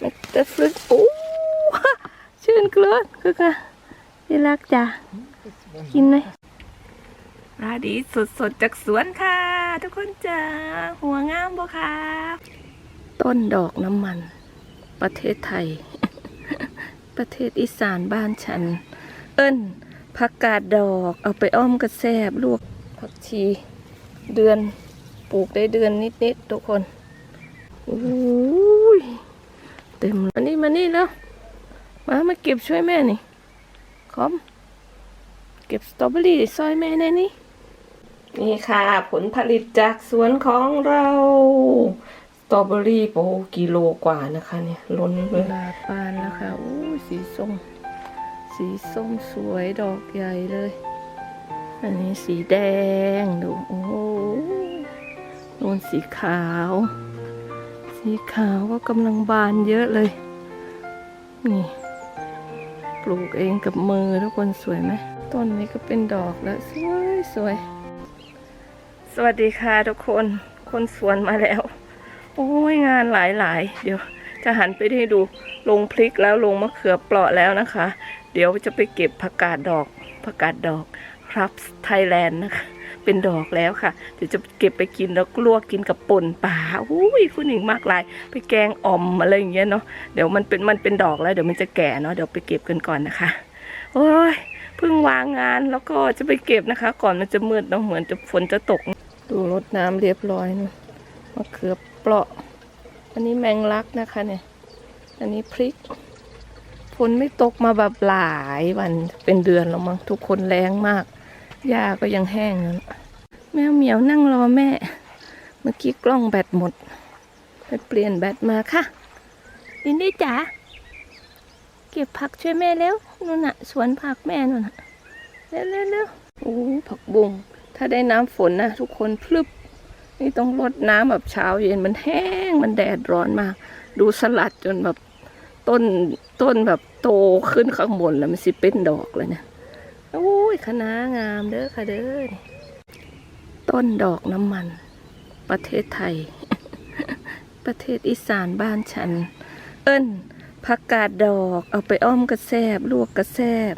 มันจะฟลึกโอ้ชื่นกลืนคือค่ะที่รักจ้ะกินเลยราดีสดสดๆจากสวนค่ะ ทุกคนจ้าหัวงามบ่ค่ะ ต้นดอกน้ำมัน ประเทศไทย ประเทศอีสานบ้านฉัน เอิ้นผักกาดดอกเอาไปอ้อมกระแซบลวกผักชีเดือนปลูกได้เดือนนิดๆทุกคนอุ้ย เต็มมานี่มานี่แล้วมามาเก็บช่วยแม่นี่คอมเก็บสตรอเบอรี่ซอยแม่ในนี่นี่ค่ะ ผลผลิตจากสวนของเราสตรอเบอรี่โปกิโลกว่านะคะเนี่ยล้นเลยลาปานแล้วค่ะอู้สีส้ม สีส้มสวยดอกใหญ่เลย อันนี้สีแดงดูโอ้โหนูนสีขาว สีขาวก็กำลังบานเยอะเลย นี่ ปลูกเองกับมือทุกคนสวยไหมต้นนี้ก็เป็นดอกแล้ว สวยสวย สวัสดีค่ะทุกคน คนสวนมาแล้ว โอ้ยงานหลายหลายๆเดี๋ยวจะหันไปให้ดูลงพริกแล้วลงมะเขือเปราะแล้วนะคะ เดี๋ยวจะไปเก็บผักกาดดอกผักกาดดอกครับไทยแลนด์นะคะ เป็นดอกแล้วค่ะเดี๋ยวจะเก็บไปกินแล้วกลวกกินกับป่นป่าอุ้ยคุณหญิงมากลาย ไปแกงอ่อมอะไรอย่างเงี้ยเนาะเดี๋ยวมันเป็นมันเป็นดอกแล้วเดี๋ยวมันจะแก่เนาะเดี๋ยวไปเก็บกันก่อนนะคะโอ้ยเพิ่งวางงานแล้วก็จะไปเก็บนะคะ ก่อนมันจะมืดเนาะเหมือนจะฝนจะตก ดูรดน้ำเรียบร้อยเนาะมะเขือเปราะ อันนี้แมงลักนะคะเนี่ย อันนี้พริกฝนไม่ตกมาแบบหลายวันเป็นเดือนแล้วมั้งทุกคนแรงมาก หญ้าก็ยังแห้งอยู่นะแมวเหมียวนั่งรอแม่ เมื่อกี้กล้องแบตหมด ไปเปลี่ยนแบตมาค่ะลินดี้จ๋า เก็บผักช่วยแม่แล้วนู่นน่ะ สวนผักแม่นู่นน่ะเร็วเร็วเร็วโอ้ผักบุ้งถ้าได้น้ำฝนนะทุกคนพลึบ นี่ต้องรดน้ำแบบเช้าเย็นมันแห้งมันแดดร้อนมาก ดูสลัดจนแบบต้นต้นแบบโตขึ้นข้างบนแล้วมันสิเป็นดอกเลยเนะโอุ้ยคะน้างามเด้อค่ะเด้อนี่ต้นดอกน้ำมัน ประเทศไทย ประเทศอีสานบ้านฉัน เอิ้นผักกาดดอกเอาไปอ้อมกระแซบลวกกระแซบ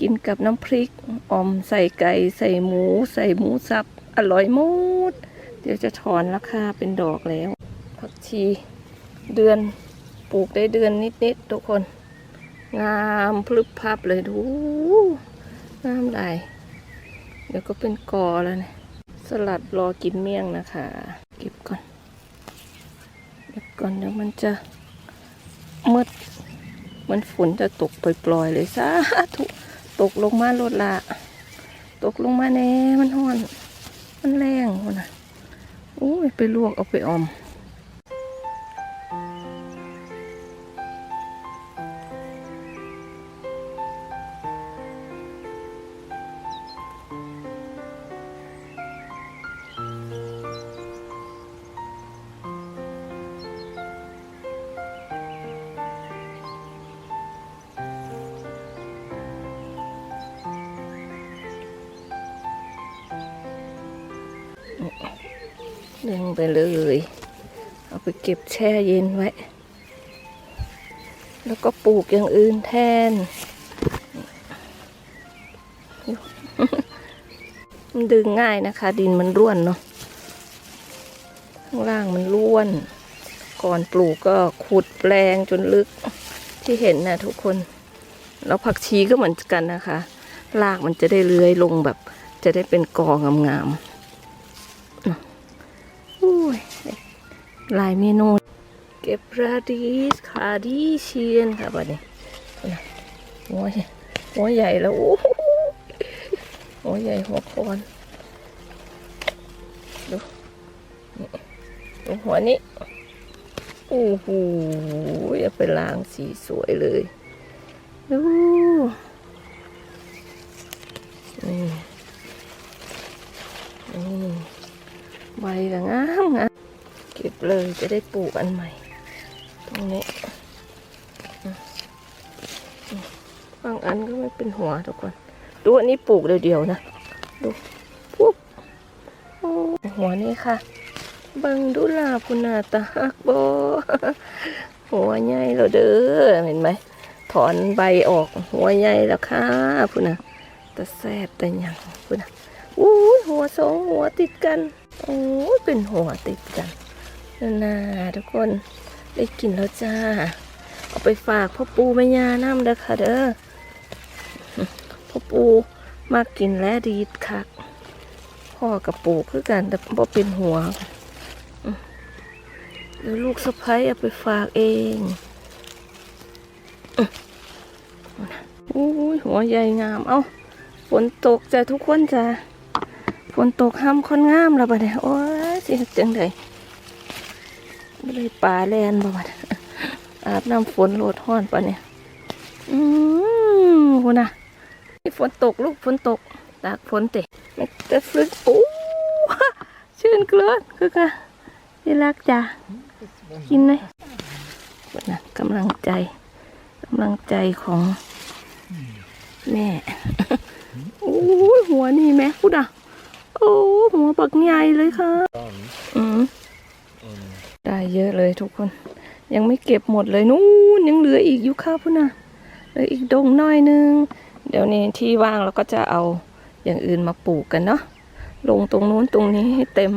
กินกับน้ำพริกอมใส่ไก่ ใส่หมู ใส่หมูสับ อร่อยหมดเดี๋ยวจะถอนราคาเป็นดอกแล้ว ผักชีเดือนปลูกได้เดือนนิด ๆ ทุกคน งามพลึบพับเลยดู งามหลายเดี๋ยวก็เป็นกอแล้วนี่ยสลัดรอกินเมี่ยงนะคะ เก็บก่อนเก็บก่อนเดี๋ยวมันจะมืดมันฝนจะตกปล่อยๆเลยสาธุตกลงมาโลดละตกลงมาแน่มันห้อน มันแรงคนนะโอ้ยไปลวกเอาไปอม ดึงไปเลย เอาไปเก็บแช่เย็นไว้ แล้วก็ปลูกอย่างอื่นแทน มันดึงง่ายนะคะ ดินมันร่วนเนาะ ข้างล่างมันร่วน ก่อนปลูกก็ขุดแปลงจนลึกที่เห็นนะทุกคน แล้วผักชีก็เหมือนกันนะคะ รากมันจะได้เลื้อยลงแบบจะได้เป็นกองามๆ อุ้ยหลายเมนู เก็บราดีสคาดีเชียนค่ะบัดนี้หัวใหญ่หัวใหญ่แล้วโอ้หัวใหญ่หัวคอนดูนี่ดูหัวนี้โอ้โหอย่าไปล้างสีสวยเลยดูนี่ ใบก็งามงามเก็บเลยจะได้ปลูกอันใหม่ ตรงนี้บางอันก็ไม่เป็นหัวทุกคน ดูอันนี้ปลูกเดียวๆนะ ดูปุ๊บหัวนี้ค่ะ บังดูลาพุนาตาฮักโบหัวใหญ่แล้วเด้อเห็นไหมถอนใบออกหัวใหญ่แล้วค่ะพุ่นนะแต่แซบแต่ยังพุ่นนะอู้หัวสองหัวติดกัน โอ้ยเป็นหัวติดกันนั่นน่ะทุกคนได้กินแล้วจ้า เอาไปฝากพ่อปูแม่ย่าน้ำเด้อค่ะเด้อพ่อปูมากินและดีดคักพ่อกับปูคือกันแต่พ่เป็นหัวเดี๋ยวลูกสะพ้ยเอาไปฝากเองอุ้หัวใหญ่งาม เอ้าฝนตกจ้ะทุกคนจ้ะ ฝนตกห้ามคนงามแล้วบัดนี้โอ้ยสิจังไดไม่เลยป่าแลนบ่บัดอาบน้ำฝนโหลดห้อนปะเนี่ยอืมคุณนะนี่ฝนตกลูกฝนตกตากฝนเตะไม่จะฟึกโอ้ชื่นเกลือนคือค่ะที่รักจ้ะกินเลยนะกำลังใจกำลังใจของแม่โอ้หัวนี่แม่พูดอะ โอ้หัวปักใหญ่เลยค่ะ อืมได้เยอะเลยทุกคน ยังไม่เก็บหมดเลยนู้นยังเหลืออีกอยู่ค่ะพุ่นน่ะเหลืออีกดงน้อยหนึง เดี๋ยวนี้ที่ว่างเราก็จะเอาอย่างอื่นมาปลูกกันเนาะลงตรงนู้นตรงนี้ให้เต็ม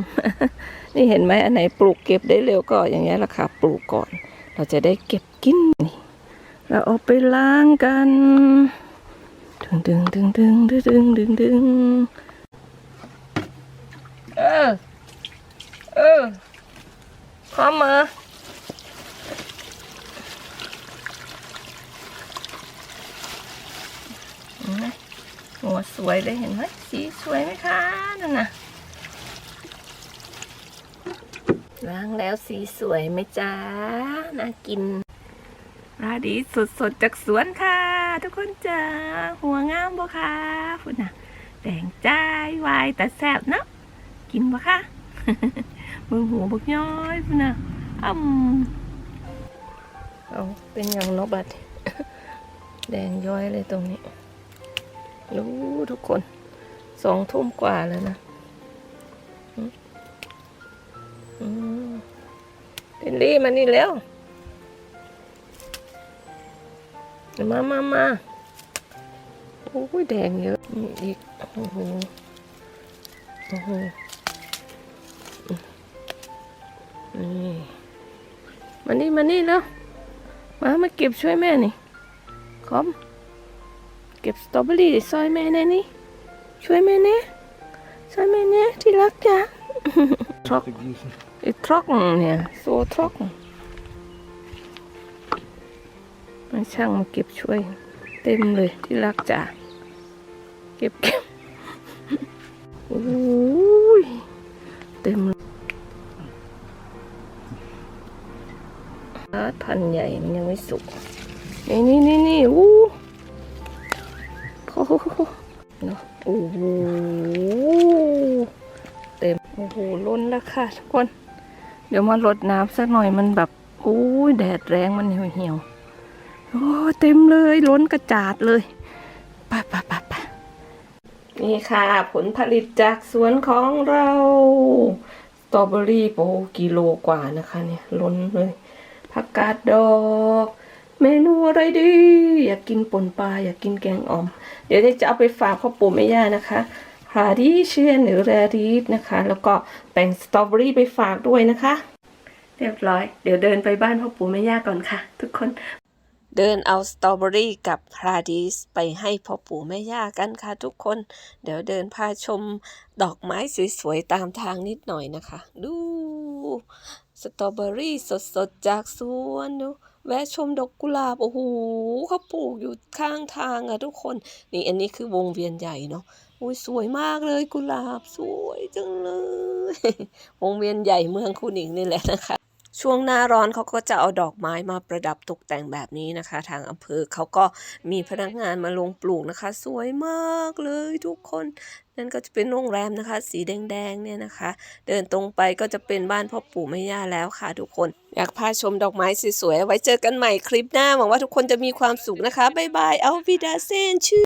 นี่เห็นไหมอันไหนปลูกเก็บได้เร็วก็อย่างเงี้ยราคาปลูกก่อน เราจะได้เก็บกินนี่เราเอาไปล้างกันดึงดึงดึงดึงดึงดึงดึงดึงเออเออพร้อมมาเห็นไหมหัวสวยเลยเห็นไหมสีสวยไหมคะนั่นน่ะล้างแล้วสีสวยไหมจ้าน่ากินราดีสดๆจากสวนค่ะ ทุกคนจ้าหัวงามบ่ค่ะพุ่นน่ะแดงใจวายแต่แซ่บเนาะ กินบ่ค่ะมือหัวบักย้อยพุ่นนะอ้ำเอาเป็นอย่างนกบัดแดงย้อยเลยตรงนี้ รู้ทุกคนสองทุ่มกว่าแล้วนะอืมลิลลี่มานี่แล้ว มามามาโอ้ยแดงเยอะมีอีก โอ้โห โอ้โห นี่มานี่มานี่แล้วมามาเก็บช่วยแม่นี่คอมเก็บสตรอเบอรี่ซอยแม่แน่นี่ช่วยแม่เน่ช่วยแม่เน่ที่รักจ้ะ Trok. I trocken, ja. So trocken. ให้ช่างมาเก็บช่วย เต็มเลยที่รักจ้ะเก็บเก็บโอ้ยเต็ม พันธุ์ใหญ่มันยังไม่สุก นี่นี่นี่นี่อู้โอ้โหเนาะโอ้โหเต็มโอ้โหล้นแล้วค่ะทุกคน เดี๋ยวมารดน้ำสักหน่อยมันแบบโอ้ยแดดแรงมันเหี่ยวเหี่ยวๆโอ้ยเต็มเลยล้นกระจาดเลยไปไปไปไปนี่ค่ะ ผลผลิตจากสวนของเราสตรอเบอรี่โอ้กิโลกว่านะคะเนี่ยล้นเลย ผักกาดดอก เมนูอะไรดี อยากกินป่นปลาอยากกินแกงอ่อม เดี๋ยวจะเอาไปฝากพ่อปู่แม่ย่านะคะฮาดิเชียนหรือแรดีฟนะคะ แล้วก็แบ่งสตรอเบอรี่ไปฝากด้วยนะคะ เรียบร้อย เดี๋ยวเดินไปบ้านพ่อปู่แม่ย่าก่อนค่ะ ทุกคนเดินเอาสตรอเบอรี่กับพาดิสไปให้พ่อปู่แม่ย่ากันค่ะทุกคน เดี๋ยวเดินพาชมดอกไม้สวยๆ ตามทางนิดหน่อยนะคะ ดู สตรอเบอรี่สดๆ จากสวนดูแวะชมดอกกุหลาบ โอ้โหเขาปลูกอยู่ข้างทางอะทุกคน นี่อันนี้คือวงเวียนใหญ่เนาะอุ้ยสวยมากเลยกุหลาบสวยจังเลย วงเวียนใหญ่เมืองคุณิงนี่แหละนะคะ ช่วงหน้าร้อนเขาก็จะเอาดอกไม้มาประดับตกแต่งแบบนี้นะคะ ทางอำเภอเขาก็มีพนักงานมาลงปลูกนะคะ สวยมากเลยทุกคนนั่นก็จะเป็นโรงแรมนะคะ สีแดงๆเนี่ยนะคะ เดินตรงไปก็จะเป็นบ้านพ่อปู่แม่ย่าแล้วค่ะ ทุกคน อยากพาชมดอกไม้สวยๆไว้เจอกันใหม่คลิปหน้าหวังว่าทุกคนจะมีความสุขนะคะบ๊ายบายเอาวิดาเซนชื่อ